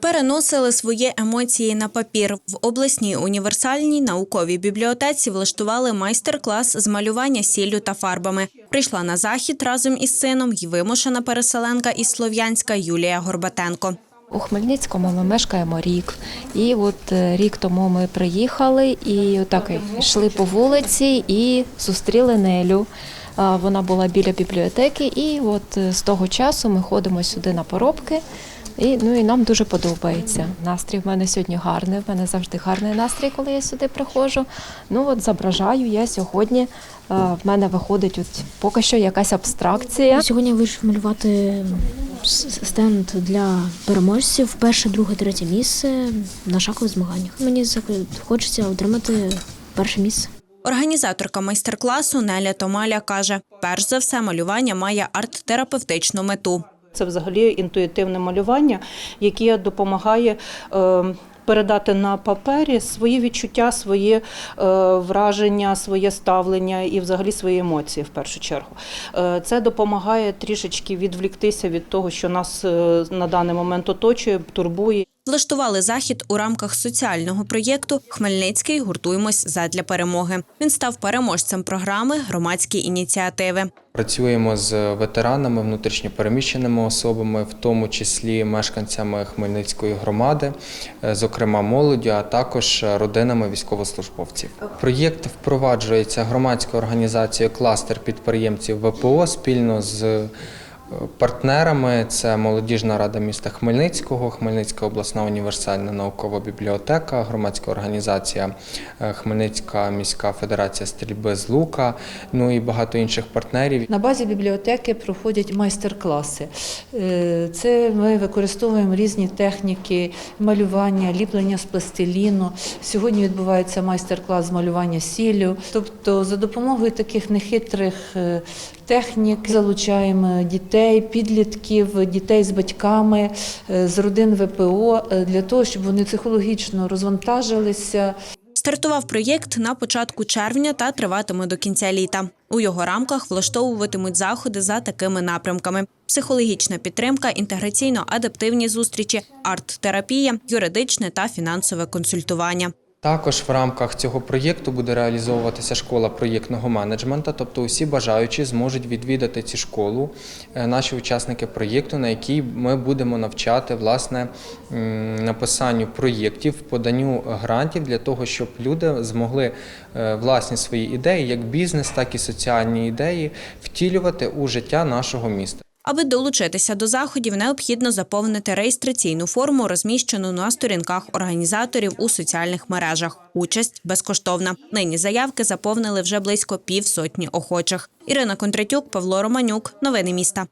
Переносили свої емоції на папір. В обласній універсальній науковій бібліотеці влаштували майстер-клас з малювання сіллю та фарбами. Прийшла на захід разом із сином й вимушена переселенка із Слов'янська Юлія Горбатенко. У Хмельницькому ми мешкаємо рік, і от е, рік тому ми приїхали і так йшли по вулиці і зустріли Нелю. Вона була біля бібліотеки, і от е, з того часу ми ходимо сюди на поробки. І, ну, і нам дуже подобається. Настрій в мене сьогодні гарний. В мене завжди гарний настрій, коли я сюди приходжу. Ну от зображаю я сьогодні. е, В мене виходить от поки що якась абстракція. Сьогодні я вирішив малювати стенд для переможців перше, друге, третє місце на шахових змаганнях. Мені хочеться отримати перше місце. Організаторка майстер-класу Неля Томаля каже: перш за все, малювання має арт-терапевтичну мету. Це взагалі інтуїтивне малювання, яке допомагає. е, Передати на папері свої відчуття, свої е, враження, своє ставлення і взагалі свої емоції в першу чергу. Е, це допомагає трішечки відвліктися від того, що нас е, на даний момент оточує, турбує. Влаштували захід у рамках соціального проєкту Хмельницький гуртуємось задля перемоги. Він став переможцем програми громадські ініціативи. Працюємо з ветеранами, внутрішньопереміщеними особами, в тому числі мешканцями Хмельницької громади, е, зокрема молоді, а також родинами військовослужбовців. Проєкт впроваджується громадською організацією кластер підприємців ВПО спільно з партнерами. Це молодіжна рада міста Хмельницького, Хмельницька обласна універсальна наукова бібліотека, громадська організація е, Хмельницька міська федерація стрільби з лука, ну і багато інших партнерів. На базі бібліотеки проходять майстер-класи. Е, Це ми використовуємо різні техніки малювання, ліплення з пластиліну. Сьогодні відбувається майстер-клас з малювання сіллю. Тобто, за допомогою таких нехитрих е, технік залучаємо дітей, підлітків, дітей з батьками, е, з родин ВПО е, для того, щоб вони психологічно розвантажилися. Стартував проєкт на початку червня та триватиме до кінця літа. У його рамках влаштовуватимуть заходи за такими напрямками: психологічна підтримка, інтеграційно-адаптивні зустрічі, арт-терапія, юридичне та фінансове консультування. Також в рамках цього проєкту буде реалізовуватися школа проєктного менеджменту, тобто усі бажаючі зможуть відвідати цю школу, е, наші учасники проєкту, на якій ми будемо навчати власне написанню проєктів, поданню грантів для того, щоб люди змогли е, власні свої ідеї, як бізнес, так і соціальні ідеї, втілювати у життя нашого міста. Аби долучитися до заходів, необхідно заповнити реєстраційну форму, розміщену на сторінках організаторів у соціальних мережах. Участь безкоштовна. Нині заявки заповнили вже близько півсотні охочих. Ірина Кондратюк, Павло Романюк. Новини міста.